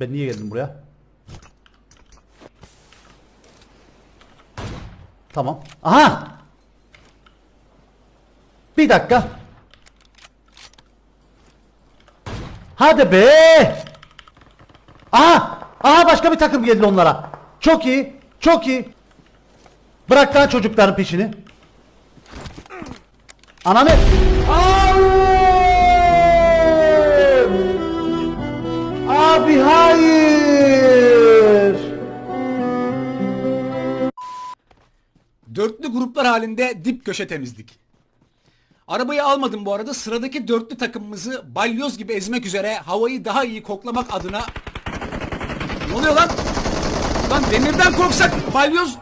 Ben niye geldim buraya? Tamam. Aha! Bir dakika. Hadi be! Aha! Aha başka bir takım geldi onlara. Çok iyi. Çok iyi. Bırak lan çocukların peşini. Ananı. Hayır! Dörtlü gruplar halinde dip köşe temizlik. Arabayı almadım bu arada. Sıradaki dörtlü takımımızı balyoz gibi ezmek üzere havayı daha iyi koklamak adına... Ne oluyor lan? Lan demirden korksak balyoz...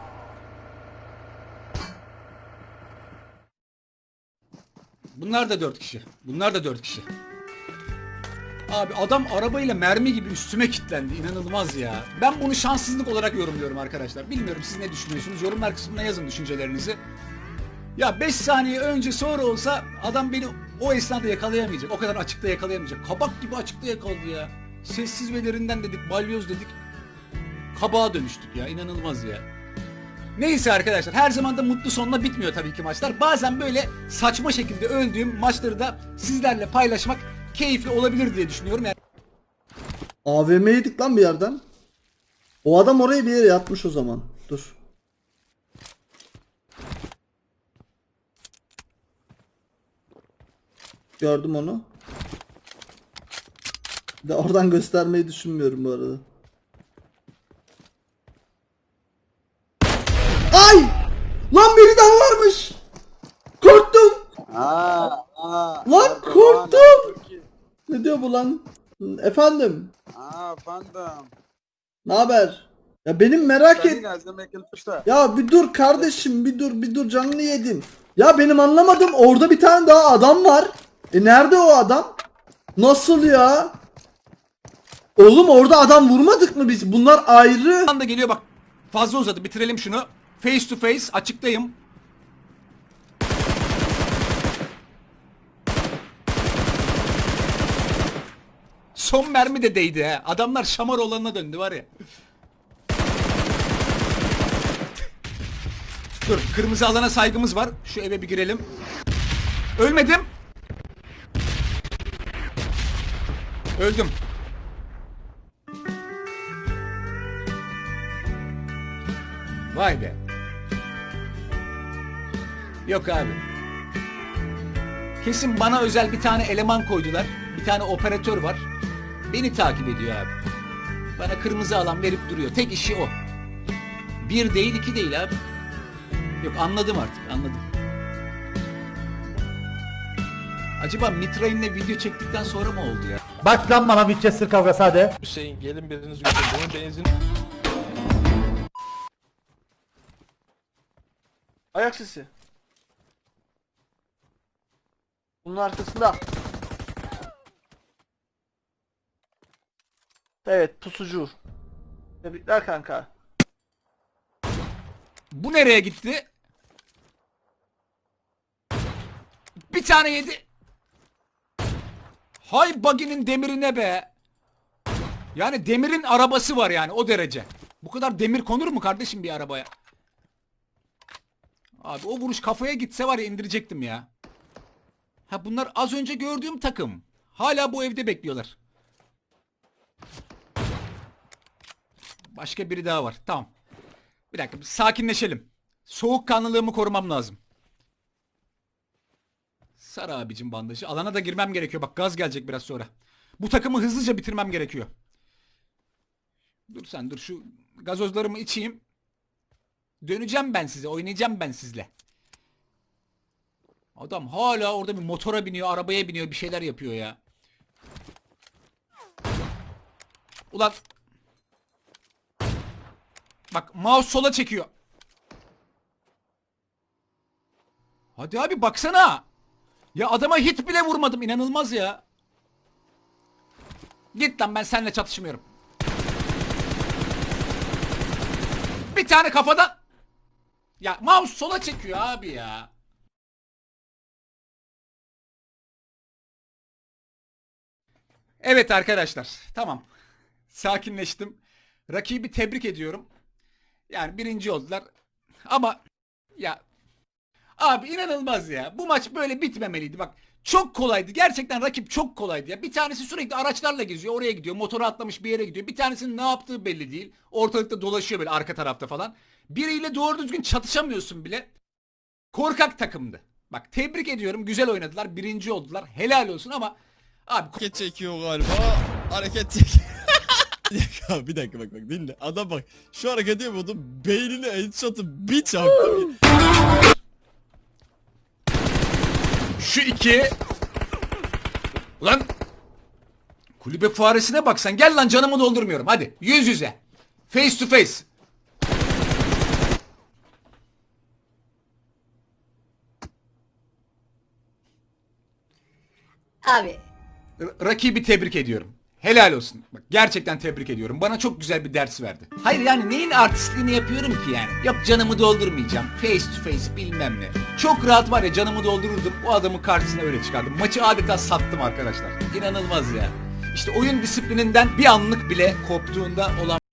Bunlar da dört kişi. Bunlar da dört kişi. Abi adam arabayla mermi gibi üstüme kilitlendi. İnanılmaz ya. Ben bunu şanssızlık olarak yorumluyorum arkadaşlar. Bilmiyorum siz ne düşünüyorsunuz? Yorumlar kısmına yazın düşüncelerinizi. Ya 5 saniye önce sonra olsa adam beni o esnada yakalayamayacak. O kadar açıkta yakalayamayacak. Kabak gibi açıkta yakaladı ya. Sessiz ve derinden dedik, balyoz dedik. Kabağa dönüştük ya. İnanılmaz ya. Neyse arkadaşlar her zaman da mutlu sonla bitmiyor tabii ki maçlar. Bazen böyle saçma şekilde öldüğüm maçları da sizlerle paylaşmak keyifli olabilir diye düşünüyorum. Yani AVM yedik lan bir yerden. O adam oraya bir yere yatmış o zaman. Dur. Gördüm onu. De oradan göstermeyi düşünmüyorum bu arada. Ay! Lan biri daha varmış. Korktum. Aa, aa, Lan korktum. Ne diyor bu lan? Efendim. Aa, efendim. Ne haber? Ya benim merak et. Ya bir dur kardeşim bir dur bir dur canını yedim. Ya benim anlamadım orada bir tane daha adam var. E nerede o adam? Nasıl ya? Oğlum orada adam vurmadık mı biz? Bunlar ayrı. anda geliyor bak. Fazla uzadı bitirelim şunu. Face to face açıktayım. Son mermi de değdi he. Adamlar şamar olanına döndü var ya. Dur kırmızı alana saygımız var. Şu eve bir girelim. Ölmedim. Öldüm. Vay be. Yok abi. Kesin bana özel bir tane eleman koydular. Bir tane operatör var. Beni takip ediyor abi. Bana kırmızı alan verip duruyor. Tek işi o. Bir değil iki değil abi. Yok anladım artık anladım. Acaba Mitrain'le video çektikten sonra mı oldu ya? Bak lan bana Winchester kavgası hadi. Hüseyin gelin biriniz götürün. Benim benzin... Ayak sesi. Bunun arkasında. Evet pusucu. Tebrikler kanka. Bu nereye gitti? Bir tane yedi. Hay baginin demirine be. Yani demirin arabası var yani o derece. Bu kadar demir konur mu kardeşim bir arabaya? Abi o vuruş kafaya gitse var ya indirecektim ya. Ha bunlar az önce gördüğüm takım. Hala bu evde bekliyorlar. Başka biri daha var. Tamam. Bir dakika sakinleşelim. Soğukkanlılığımı korumam lazım. Sar abicim bandajı. Alana da girmem gerekiyor. Bak gaz gelecek biraz sonra. Bu takımı hızlıca bitirmem gerekiyor. Dur sen dur şu gazozlarımı içeyim. Döneceğim ben size. Oynayacağım ben sizle. Adam hala orada bir motora biniyor, arabaya biniyor, bir şeyler yapıyor ya. Ulan Bak mouse sola çekiyor. Hadi abi baksana. Ya adama hit bile vurmadım inanılmaz ya. Git lan ben seninle çatışmıyorum. Bir tane kafadan. Ya mouse sola çekiyor abi ya. Evet arkadaşlar tamam. Sakinleştim. Rakibi tebrik ediyorum. Yani birinci oldular. Ama ya abi inanılmaz ya. Bu maç böyle bitmemeliydi. Bak çok kolaydı. Gerçekten rakip çok kolaydı ya. Bir tanesi sürekli araçlarla geziyor. Oraya gidiyor. Motoru atlamış bir yere gidiyor. Bir tanesinin ne yaptığı belli değil. Ortalıkta dolaşıyor böyle arka tarafta falan. Biriyle doğru düzgün çatışamıyorsun bile. Korkak takımdı. Bak tebrik ediyorum. Güzel oynadılar. Birinci oldular. Helal olsun ama abi Hareket çekiyor galiba. Hareket çek. Bir dakika bir dakika bak bak dinle. Adam bak şu hareketi yapıyordu. Beynine headshot'ı bir çaktı. Şu iki. Ulan. Kulübe faresine bak sen. Gel lan canımı doldurmuyorum. Hadi yüz yüze. Face to face. Abi R- rakibi tebrik ediyorum. Helal olsun. Bak gerçekten tebrik ediyorum. Bana çok güzel bir ders verdi. Hayır yani neyin artistliğini yapıyorum ki yani? Yok canımı doldurmayacağım. Face to face bilmem ne. Çok rahat var ya canımı doldururdum. O adamın karşısına öyle çıkardım. Maçı adeta sattım arkadaşlar. İnanılmaz ya. İşte oyun disiplininden bir anlık bile koptuğunda olan